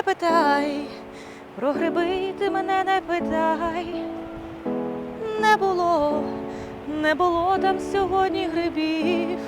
не питай, про гриби ти мене не питай. Не було, не було там сьогодні грибів.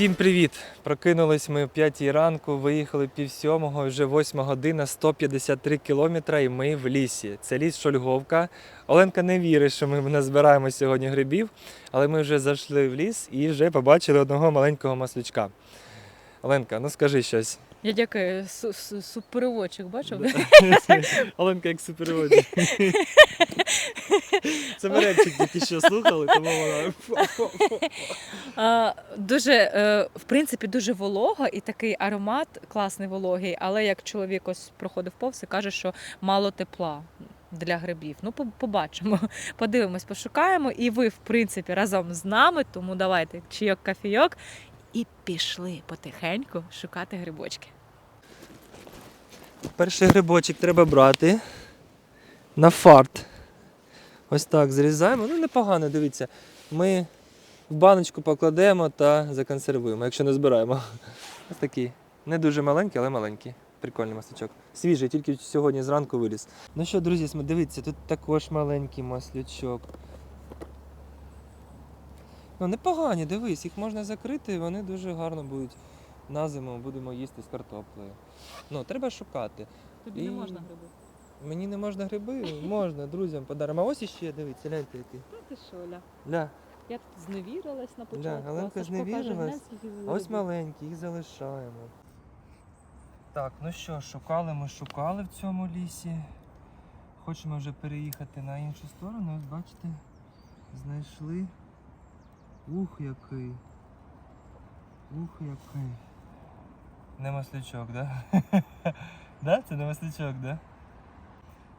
Всім привіт! Прокинулись ми о 5 ранку, виїхали пів сьомого, вже 8 година, 153 кілометра, і ми в лісі. Це ліс Шольговка. Оленка не вірить, що ми назбираємо сьогодні грибів, але ми вже зайшли в ліс і вже побачили одного маленького маслючка. Оленка, ну скажи щось. Я дякую, суперовочик, бачив? Оленка як суперводі. Це ми репчик тільки що слухали, тому вона. Дуже, е, в принципі, дуже волого і такий аромат класний вологий, але як чоловік ось проходив повз і каже, що мало тепла. Для грибів. Ну, побачимо, подивимось, пошукаємо. І ви, в принципі, разом з нами. Тому давайте чайок, кофійок і пішли потихеньку шукати грибочки. Перший грибочок треба брати на фарт. Ось так зрізаємо. Ну, непогано, дивіться. Ми в баночку покладемо та законсервуємо, якщо не збираємо. Ось такий. Не дуже маленький, але маленький. Прикольний маслячок. Свіжий, тільки сьогодні зранку виліз. Ну що, друзі, дивіться, тут також маленький маслячок. Ну, непогані, дивись, їх можна закрити, і вони дуже гарно будуть на зиму будемо їсти з картоплею. Ну, треба шукати. Тобі І- не можна гриби. Мені не можна гриби, можна, друзям подаримо. А ось іще, дивіться, гляньте який. Ну ти що, Ля? Ля. Я тут зневірилась на початку. А Сашко зневірилась. «Глянь, скільки А ось грибів». маленькі, їх залишаємо. Так, ну що, шукали ми шукали в цьому лісі. Хочемо вже переїхати на іншу сторону. Ось бачите, знайшли. Ух, який. Ух, який. Не маслячок, да? да? Це не маслячок, да?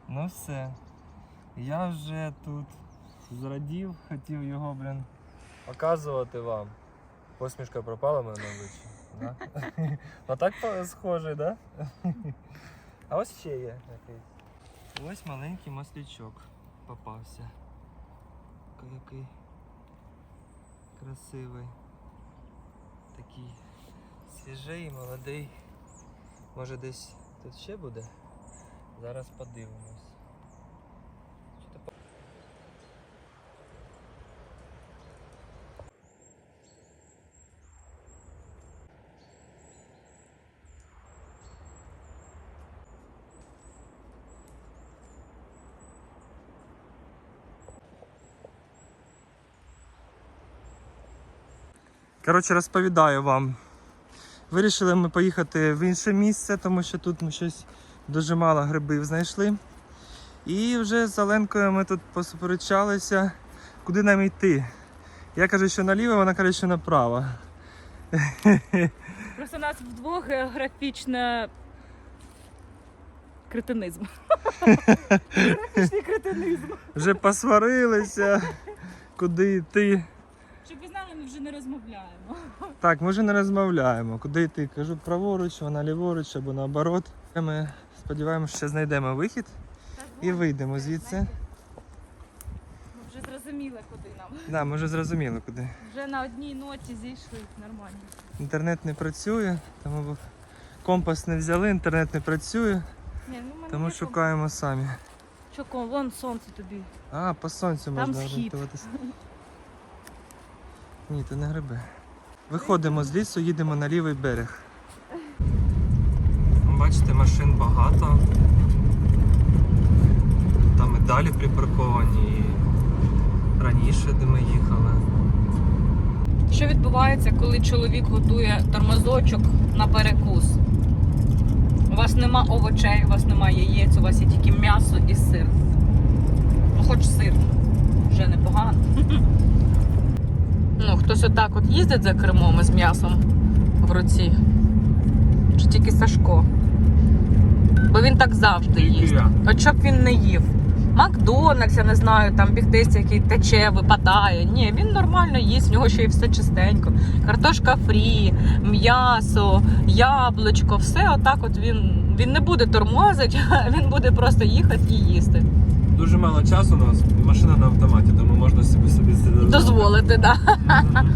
Ну все. Я вже тут зрадів, хотів його, блін, показувати вам. Посмішка пропала мене на обличчі. Да? А так по- схожий, да? А ось ще є якийсь. Ось маленький маслячок попався. Який красивий. Такий свіжий, молодий. Може десь тут ще буде? Зараз подивимось. Чи то Коротше, розповідаю вам. Вирішили ми поїхати в інше місце, тому що тут ми щось дуже мало грибів знайшли. І вже з Оленкою ми тут посперечалися, куди нам йти. Я кажу, що наліво, вона каже, що направо. Просто у нас вдвох географічна кретинизм. Географічний кретинизм. Вже посварилися, куди йти. Щоб ви знали, ми вже не розмовляємо. Так, ми вже не розмовляємо. Куди йти? Кажу праворуч, вона ліворуч або наоборот. Ми сподіваємося, що знайдемо вихід і вийдемо звідси. Ми вже зрозуміли, куди нам. Да, ми вже зрозуміли куди. Вже на одній ноті зійшли нормально. Інтернет не працює, тому компас не взяли, інтернет не працює, Ні, ну, тому шукаємо самі. ком- Чоком, вон сонце тобі. А, по сонцю Там можна орієнтуватися. Ні, то не гриби. Виходимо з лісу, їдемо на лівий берег. Бачите, машин багато. Там і далі припарковані, і раніше, де ми їхали. Що відбувається, коли чоловік готує тормозочок на перекус? У вас нема овочей, у вас нема яєць, у вас є тільки м'ясо і сир. Ну, хоч сир, вже непогано. Ну, хтось отак от їздить за кермом із м'ясом в руці. Чи тільки Сашко? Бо він так завжди їсть. От щоб він не їв. Макдональдс, я не знаю, там бігтись, який тече, випадає. Ні, він нормально їсть, в нього ще й все чистенько. Картошка фрі, м'ясо, яблучко, все отак от він, він не буде тормозити, він буде просто їхати і їсти. Дуже мало часу у нас, машина на автоматі, тому можна собі собі Дозволити, да. Мгм.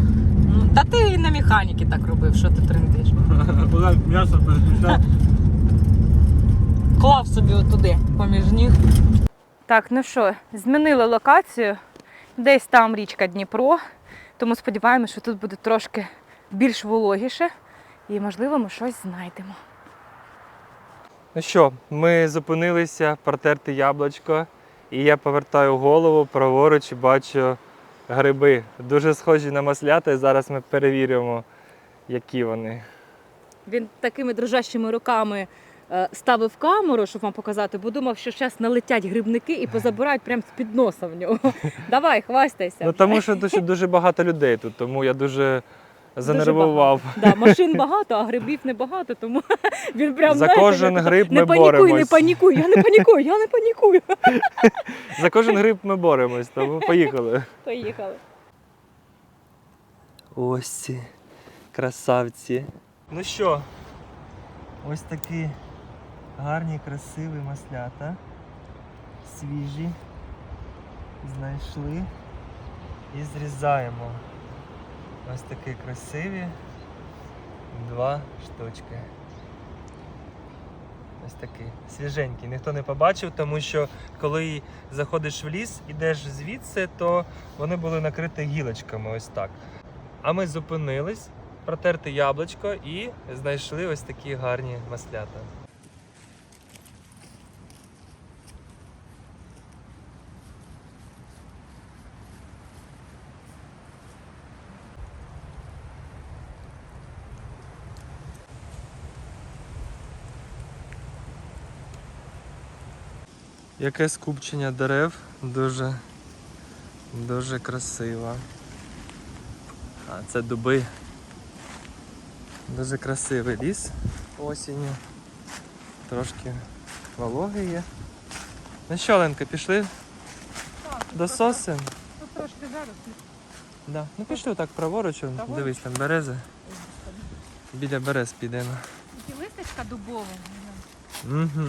Ну, Та ти на механіки так робив, що ти трендиш. М'ясо переключав. Клав собі отуди, поміж ніг. Так, ну що, змінили локацію. Десь там річка Дніпро. Тому сподіваємося, що тут буде трошки більш вологіше. І, можливо, ми щось знайдемо. Ну що, ми зупинилися протерти яблучко, і я повертаю голову праворуч бачу гриби. Дуже схожі на маслята, і зараз ми перевіримо, які вони. Він такими дрожащими руками е, ставив камеру, щоб вам показати, бо думав, що зараз налетять грибники і позабирають прямо з-під носа в нього. Давай, хвастайся. Ну тому що дуже, дуже багато людей тут, тому я дуже занервував. Да, машин багато, а грибів небагато, тому він прям За кожен гриб не ми панікуй, не панікуй, я не панікую, я не панікую. За кожен гриб ми боремось, тому поїхали. Поїхали. Ось ці красавці. Ну що, ось такі гарні, красиві маслята. Свіжі. Знайшли і зрізаємо. Ось такі красиві. Два штучки. Ось такі свіженькі. Ніхто не побачив, тому що коли заходиш в ліс, ідеш звідси, то вони були накриті гілочками ось так. А ми зупинились, протерти яблучко і знайшли ось такі гарні маслята. Яке скупчення дерев, дуже, дуже красиво. А це дуби. Дуже красивий ліс осінню. Трошки вологий є. Ну що, Ленка, пішли до сосен? Тут трошки зараз. Да. Ну пішли так праворуч, Праворуч? дивись там берези. Біля берез підемо. Тільки листочка дубова. Угу.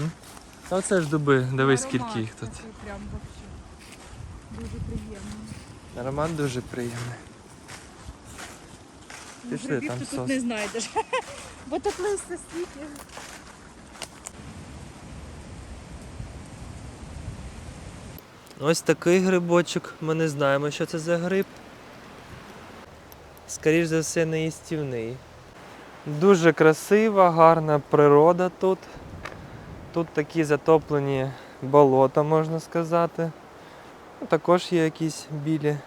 А оце ж дуби, дивись скільки їх тут. Прям. Дуже приємно. Аромат дуже приємний. Пішли, Грибів там ти сос. тут не знайдеш. Бо тут листя стільки. Ось такий грибочок. Ми не знаємо, що це за гриб. Скоріш за все, не їстівний. Дуже красива, гарна природа тут. Тут такі затоплені болота, можна сказати. Ну, Також є якісь білі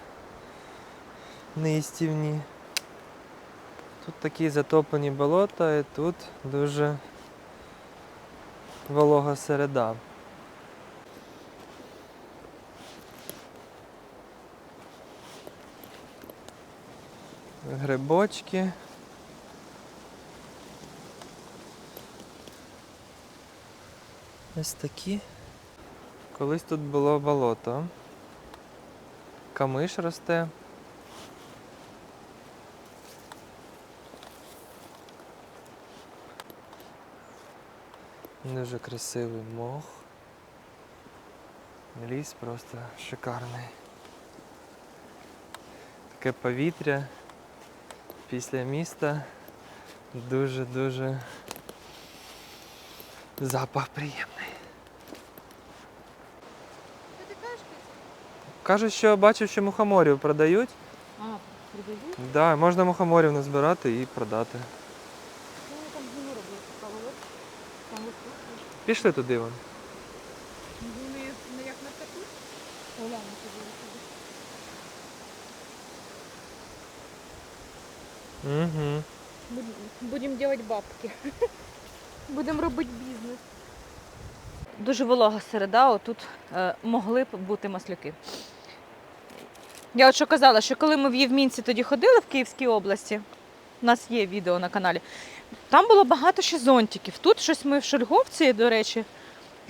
неїстівні. Тут такі затоплені болота і тут дуже волога середа. грибочки. Ось такі. Колись тут було болото. Камиш росте. Дуже красивий мох. Ліс просто шикарний. Таке повітря після міста дуже-дуже запах приємний. Кажуть, що бачив, що мухоморів продають. А, придають? Да, можна мухоморів назбирати і продати. Ну, там зиму роблять. Там Пішли туди вон. Вони як на таку? Оляна Угу. Будемо робити бабки. Будемо робити бізнес. Дуже волога середа, отут е, могли б бути маслюки. Я от що казала, що коли ми в Євмінці тоді ходили в Київській області, у нас є відео на каналі, там було багато ще зонтиків. Тут щось ми в Шульговці, до речі,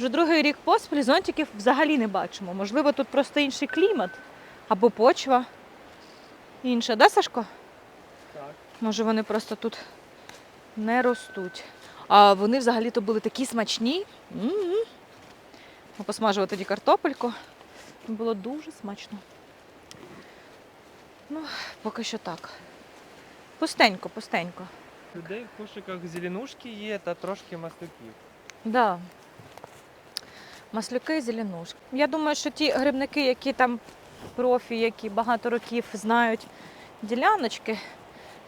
Вже другий рік поспіль зонтиків взагалі не бачимо. Можливо, тут просто інший клімат або почва інша, да, Сашко? Так. Може, вони просто тут не ростуть. А вони взагалі-то були такі смачні. Посмажували тоді картопельку. Було дуже смачно. Ну, поки що так. Пустенько, пустенько. Людей в кошиках зеленушки є та трошки маслюків. Да. Маслюки, зеленушки. Я думаю, що ті грибники, які там профі, які багато років знають діляночки,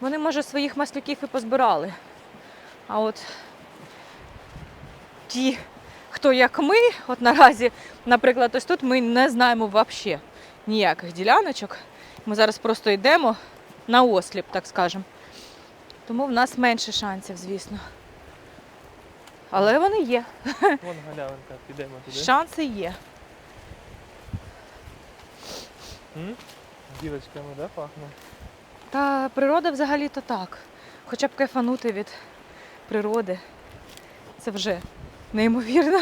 вони, може, своїх маслюків і позбирали. А от ті, хто як ми, от наразі, наприклад, ось тут ми не знаємо взагалі ніяких діляночок. Ми зараз просто йдемо на осліп, так скажемо. Тому в нас менше шансів, звісно. Але вони є. Вон галявинка, підемо туди. Шанси є. М? Дівочками, да, пахне? Та природа взагалі-то так. Хоча б кайфанути від природи. Це вже неймовірно.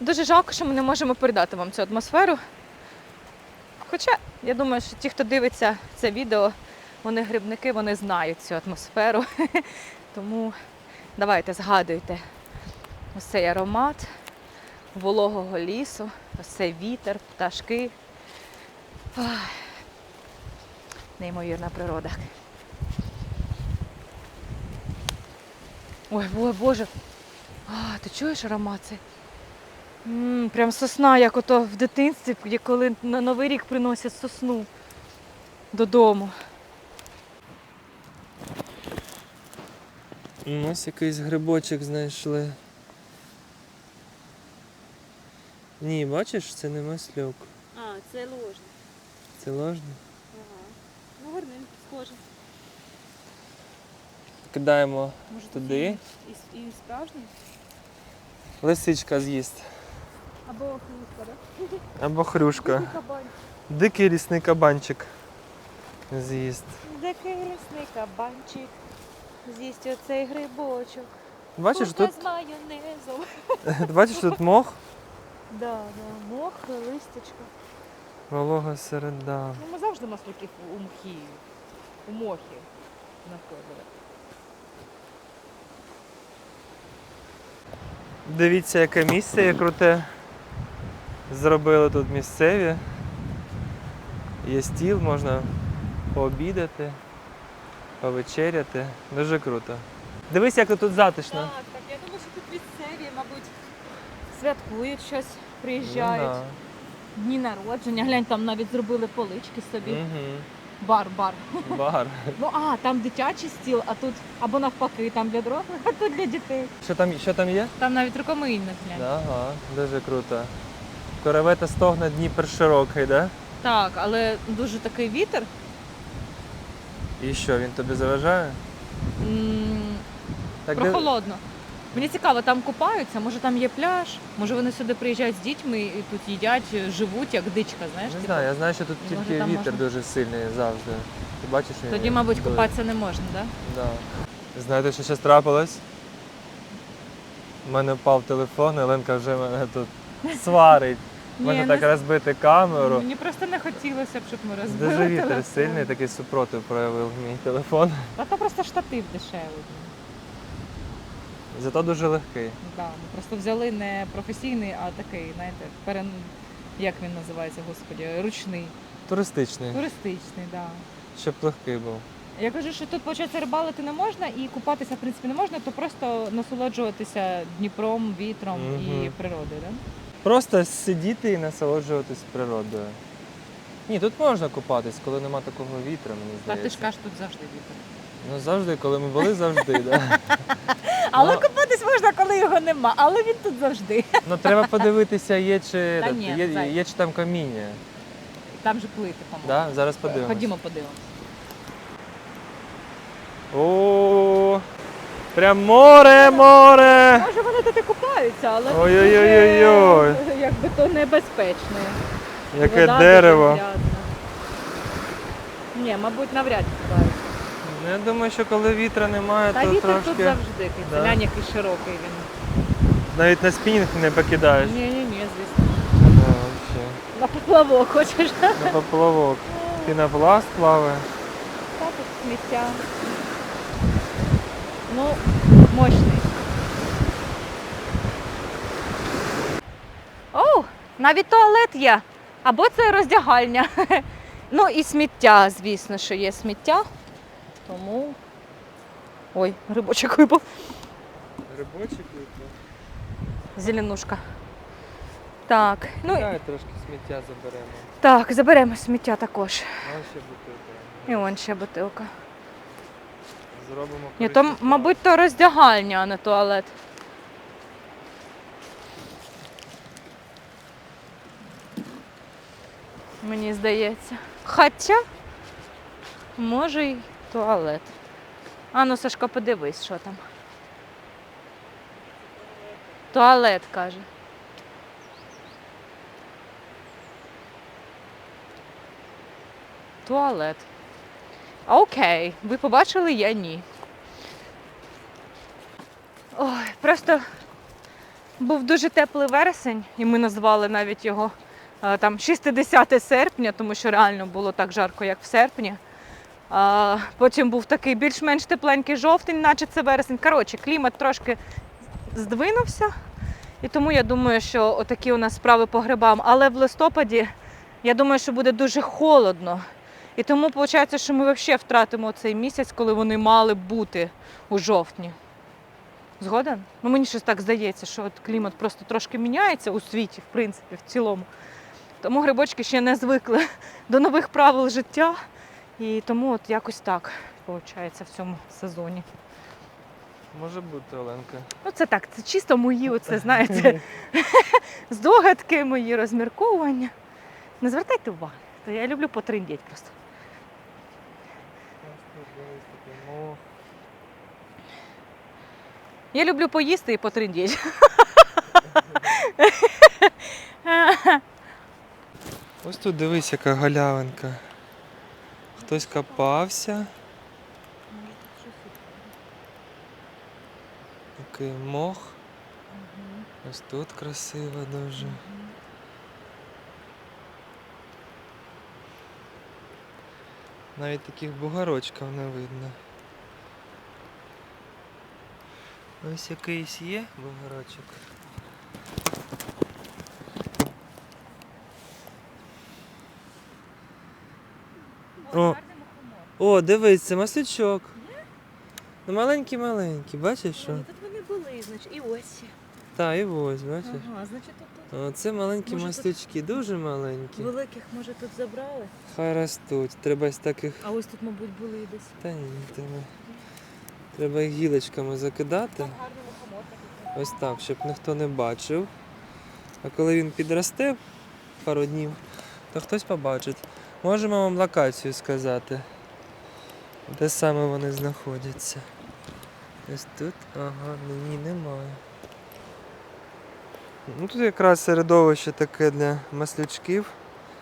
Дуже жалко, що ми не можемо передати вам цю атмосферу. Хоча, я думаю, що ті, хто дивиться це відео, вони грибники, вони знають цю атмосферу. Тому давайте згадуйте ось цей аромат вологого лісу, ось цей вітер, пташки. Неймовірна природа. Ой, ой, Боже. А, ти чуєш аромат цей? М, прям сосна, як ото в дитинстві, коли на Новий рік приносять сосну додому. М, Ось якийсь грибочок знайшли. Ні, бачиш, це не маслюк. А, це ложне. Це ложне. Ага. Ну, гарненько, схоже. Кидаємо Може, туди. І, і справжній? Лисичка з'їсть. Або хлібка, так? Або хрюшка. Дикий лісний кабанчик. З'їсть. Такий лісний кабанчик. З'їсть оцей грибочок. Бачиш, Курка тут, з майонезом. бачиш, тут мох, Да, да, мох, листячко. волога середа. Ну, ми завжди маслюків у мхі, у мохі знаходили. Дивіться, яке місце є круте. Зробили тут місцеві. Є стіл, можна пообідати, повечеряти. Дуже круто. Дивись, як тут затишно. Так, так, я думаю, що тут місцеві, мабуть, святкують щось, Ну, приїжджають. да. Дні народження. Глянь, там навіть зробили полички собі. Мгм. Бар, бар. Бар. Ну а, там дитячий стіл, а тут або навпаки, там для дорослих, а тут для дітей. Що там, що там є? Там навіть рукомийник, глянь. Ага, дуже круто. Коревета стогне Дніпер широкий, да? Так, але дуже такий вітер. І що, він тобі заважає? м, Так, де- Прохолодно. Мені цікаво, там купаються, може там є пляж, може вони сюди приїжджають з дітьми і тут їдять, живуть як дичка, знаєш? Не типу. знаю, я знаю, що тут Може, тільки там вітер можна? дуже сильний завжди. Ти бачиш, він Тоді, мабуть, дує? купатися не можна, так? Да? Знаєте, що зараз трапилось? У мене впав телефон, і Ленка вже мене тут сварить. Може Ні, так розбити камеру. Мені просто не хотілося б, щоб ми розбили. Дуже вітер телефон. сильний, такий супротив проявив мій телефон. Та то просто штатив дешевий. Зато дуже легкий. Да, ми просто взяли не професійний, а такий, знаєте, перен... як він називається, господі, ручний, Туристичний, туристичний, да. щоб легкий був. Я кажу, що тут почати рибалити не можна і купатися в принципі не можна, то просто насолоджуватися Дніпром, вітром і Мгм. природою. Да? Просто сидіти і насолоджуватись природою. Ні, тут можна купатись, коли нема такого вітру, мені здається. ти ж кажеш, тут завжди вітер. Ну завжди, коли ми були, завжди, да. Але Ну. купатись можна, коли його нема, але він тут завжди. Ну треба подивитися, є чи, Та є, ні, є, зай. чи там каміння. Там же плити, по-моєму. Да? Зараз подивимося. Ходімо подивимось. О, прям море, море! Може вони тут і купаються, але Ой-ой-ой-ой-ой. дуже, якби то небезпечно. Яке Вода дуже дерево. грязна. Ні, мабуть, навряд чи купаються. Ну, я думаю, що коли вітра немає, Та то вітер трошки. тут завжди. Да. Який широкий він. Навіть на спінінг не покидаєш. Ні, ні, ні, звісно. Да, вообще. На поплавок хочеш. На поплавок. Пінопласт плаває. Та тут сміття. Ну, мощний. Оу, навіть туалет є. Або це роздягальня. Ну і сміття, звісно, що є сміття. Тому. Ой, грибочок випав. Грибочок випав. Зеленушка. Так, ну Давай трошки сміття заберемо. так, заберемо сміття також. А ще бутилка. І он ще бутилка. Зробимо Ні, то, мабуть, то роздягальня, а не туалет. Мені здається. Хоча, може, й туалет. А ну, Сашко, подивись, що там. Туалет, каже. Туалет. Окей, ви побачили, я ні. Ой, просто був дуже теплий вересень, і ми назвали навіть його е, там 60 серпня, тому що реально було так жарко, як в серпні. А, потім був такий більш-менш тепленький жовтень, наче це вересень. Коротше, клімат трошки здвинувся. І тому я думаю, що отакі у нас справи по грибам. Але в листопаді я думаю, що буде дуже холодно. І тому виходить, що ми взагалі втратимо цей місяць, коли вони мали бути у жовтні. Згоден? Ну мені щось так здається, що от клімат просто трошки міняється у світі, в принципі, в цілому. Тому грибочки ще не звикли до нових правил життя. І тому от якось так виходить в цьому сезоні. Може бути, Оленка. Ну це так, це чисто мої, оце, знаєте, здогадки, мої розмірковування. Не звертайте уваги, то я люблю потрендіть просто. Мох. Я люблю поїсти і потрендіть. Ось тут дивись, яка галявинка. Хтось копався. Такий мох. Ось тут красиво дуже. Навіть таких бугорочків не видно. Ось якийсь є бугорочок. О, О, дивись, це маслячок. Ну, маленький маленький, бачиш що? Тут вони були, значить, і ось. Так, і ось, бачиш. Ага, значить тут, Оце маленькі Може, тут- дуже маленькі. великих, може, тут забрали. Хай ростуть. Треба з таких. А ось тут, мабуть, були десь. Та ні, треба. Треба їх гілочками закидати. Ось так, щоб ніхто не бачив. А коли він підросте пару днів, то хтось побачить. Можемо вам локацію сказати, де саме вони знаходяться. Ось тут, ага, ні, немає. Ну тут якраз середовище таке для маслючків.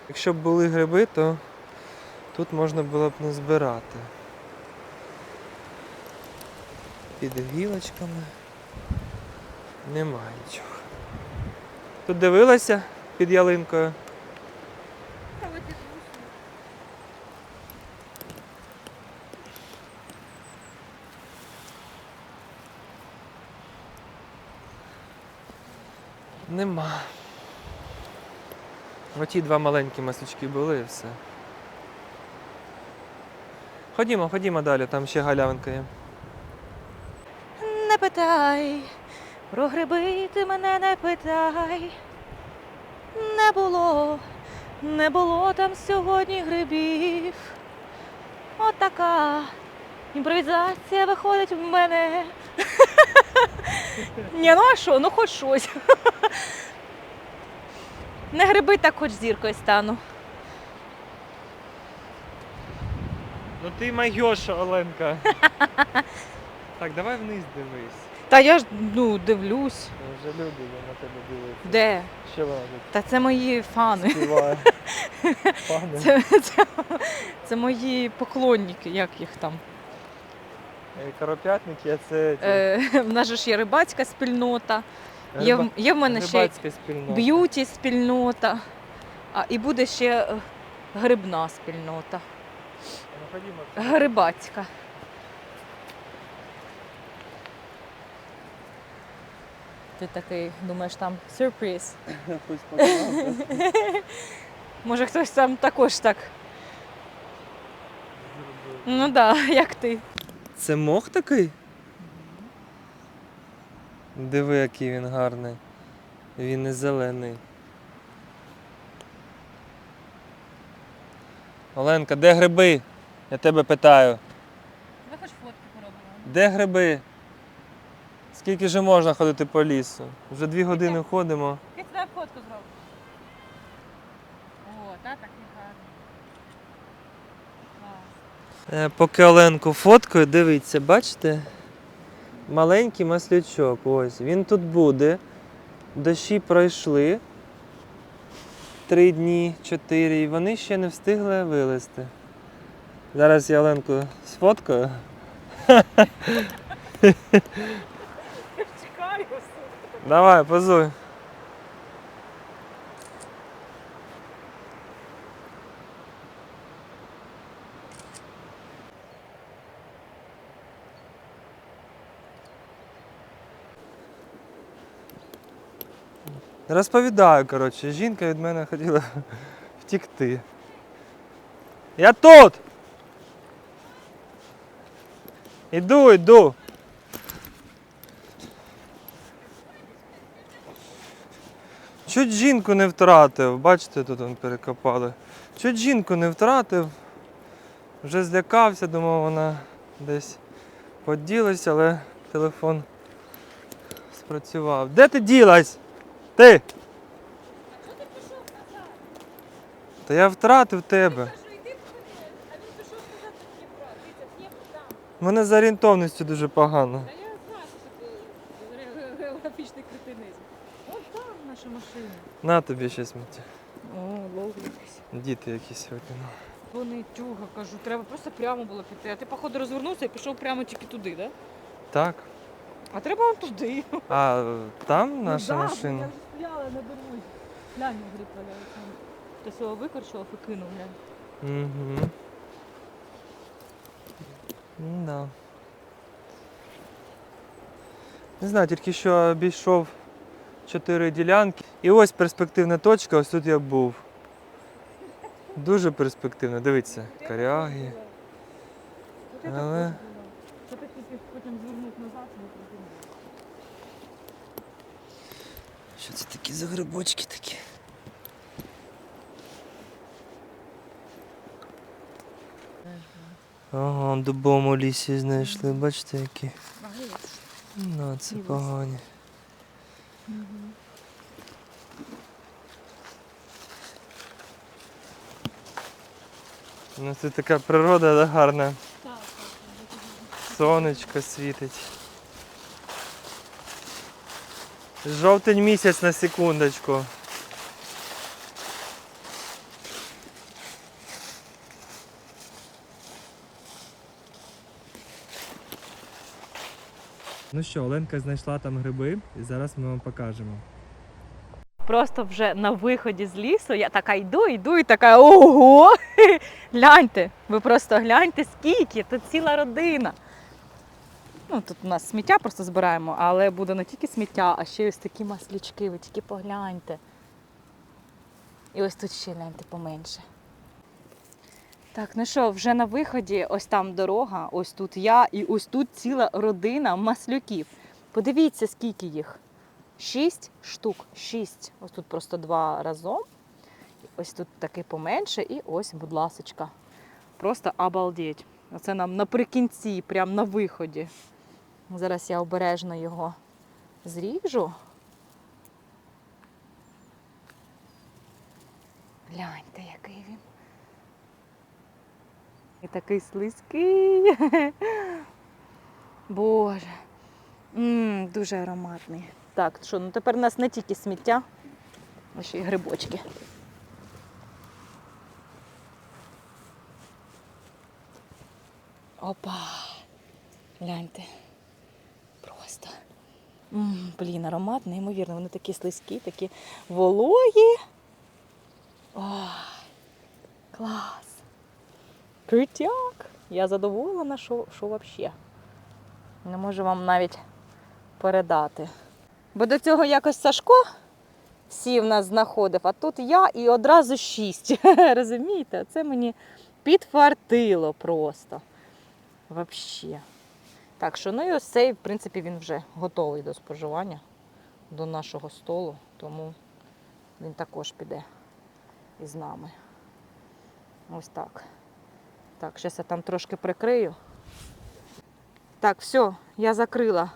Якщо б були гриби, то тут можна було б не збирати. Під гілочками. Немає нічого. Тут дивилася під ялинкою. Нема. Оті два маленькі маслючки були і все. Ходімо, ходімо далі, там ще галявинка є. Не питай, про гриби ти мене не питай. Не було, не було там сьогодні грибів. Отака імпровізація виходить в мене. Ні, ну а що, ну хоч щось. Не гриби, так хоч зіркою стану. Ну ти майоша, Оленка. так, давай вниз дивись. Та я ж ну дивлюсь. Вже люди на тебе дивляться. Де? Що вона тут Та це мої фани. співає? Пане. Це, це, це мої поклонники, як їх там. Е, Коропятники, а це ті, Е, в нас же ж є рибацька спільнота. Є, в- є в мене ще спільнота. б'юті спільнота, а і буде ще е, грибна спільнота. Ну, ходімо. Грибацька. Ти такий думаєш там сюрприз. Хтось поклав, да? Може хтось там також так. Ну так, да, як ти. Це мох такий? Диви, який він гарний. Він не зелений. Оленка, де гриби? Я тебе питаю. Ви хоч фотки поробили? Де гриби? Скільки же можна ходити по лісу? Вже дві години ходимо. Ти туди фотку зробиш. О, та такий гарний. Клас. Е, Поки Оленку фоткаю, дивіться, бачите? Маленький маслячок. Ось. Він тут буде. Дощі пройшли. Три дні, чотири, і вони ще не встигли вилезти. Зараз я Оленку сфоткаю. Чекаю. Давай, позуй. Розповідаю, коротше, жінка від мене хотіла втікти. Я тут! Іду, іду. Чуть жінку не втратив, бачите, тут он перекопали. Чуть жінку не втратив, вже злякався, думав, вона десь поділась, але телефон спрацював. Де ти ділась? Ти? Та я втратив тебе. У мене з орієнтовністю дуже погано. Та я знаю, що таке географічний кретинизм. Ось там наша машина. На тобі ще сміття. О, ловлюсь. Діти якісь сьогодні. ну. Вони тюга, кажу, треба просто прямо було піти. А ти, походу, розвернувся і пішов прямо тільки туди, так? Да? Так. А треба туди. А там наша ну, да, машина. Вже стояла. Глянь, гриб валяється. Хтось його викорчував і кинув, глянь. Угу. Да. Не знаю, тільки що обійшов чотири ділянки. І ось перспективна точка, ось тут я був. Дуже перспективно, дивіться, коряги. Але- Що ти тільки потім звернув назад, не придумав. Що це такі за грибочки такі? Ага, в дубовому лісі знайшли, бачите які? Ну, це погані. Ну це така природа да, гарна. Сонечко світить. Жовтень місяць на секундочку. Ну що, Оленка знайшла там гриби і зараз ми вам покажемо. Просто вже на виході з лісу я така йду, йду і така ого! Гляньте, ви просто гляньте, скільки, тут ціла родина. Ну, тут у нас сміття просто збираємо, але буде не тільки сміття, а ще ось такі маслячки, ви тільки погляньте. І ось тут ще гляньте поменше. Так, ну що, вже на виході, ось там дорога, ось тут я і ось тут ціла родина маслюків. Подивіться, скільки їх. Шість штук. Шість. Ось тут просто два разом. Ось тут таки поменше, і ось, будь ласочка. Просто обалдеть. Оце нам наприкінці, прямо на виході. Зараз я обережно його зріжу. Гляньте, який він. І такий слизький. Боже. м дуже ароматний. Так, що, ну тепер у нас не тільки сміття, а ще й грибочки. Опа! Гляньте. Блін, аромат неймовірно. Вони такі слизькі, такі вологі. Ой, клас. Крутяк. Я задоволена, що, що взагалі. Не можу вам навіть передати. Бо до цього якось Сашко сів нас знаходив, а тут я і одразу шість. Розумієте? Це мені підфартило просто. Взагалі. Так що, ну і ось цей, в принципі, він вже готовий до споживання, до нашого столу, тому він також піде із нами. Ось так. Так, зараз я там трошки прикрию. Так, все, я закрила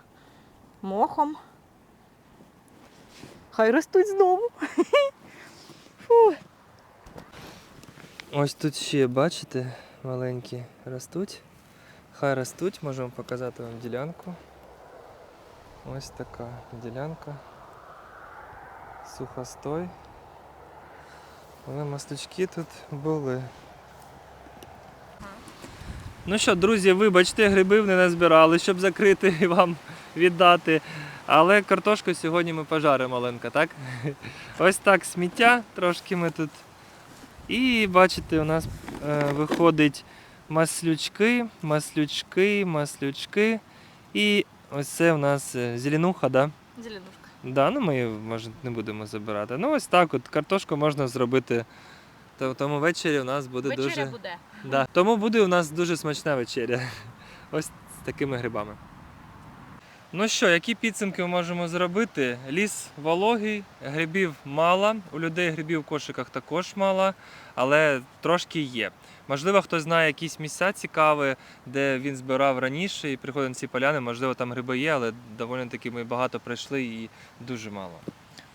мохом. Хай ростуть знову. Фу. Ось тут ще, бачите, маленькі ростуть. Хай ростуть, можемо показати вам ділянку. Ось така ділянка. Сухостой. Але маслючки тут були. Ну що, друзі, вибачте, грибів не назбирали, щоб закрити і вам віддати. Але картошку сьогодні ми пожаримо, Оленка, так? Ось так сміття трошки ми тут. І бачите, у нас е, виходить маслючки, маслючки, маслючки. І ось це у нас е, зеленуха, да? Зеленушка. Да, ну ми її, може не будемо забирати. Ну ось так, от картошку можна зробити. То- Тому ввечері у нас буде Вечеря дуже. буде. Да. Тому буде у нас дуже смачна вечеря. Ось з такими грибами. Ну що, які підсумки ми можемо зробити? Ліс вологий, грибів мало, у людей грибів в кошиках також мало, але трошки є. Можливо, хтось знає якісь місця цікаві, де він збирав раніше і приходить на ці поляни, можливо, там гриби є, але доволі таки ми багато пройшли і дуже мало.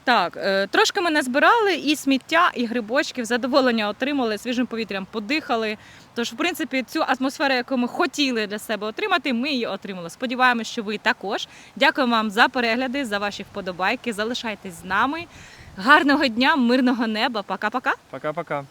Так, е, трошки ми назбирали і сміття, і грибочків, задоволення отримали, свіжим повітрям подихали. Тож, в принципі, цю атмосферу, яку ми хотіли для себе отримати, ми її отримали. Сподіваємось, що ви також. Дякую вам за перегляди, за ваші вподобайки. Залишайтесь з нами. Гарного дня, мирного неба. Пока-пока. Пока-пока.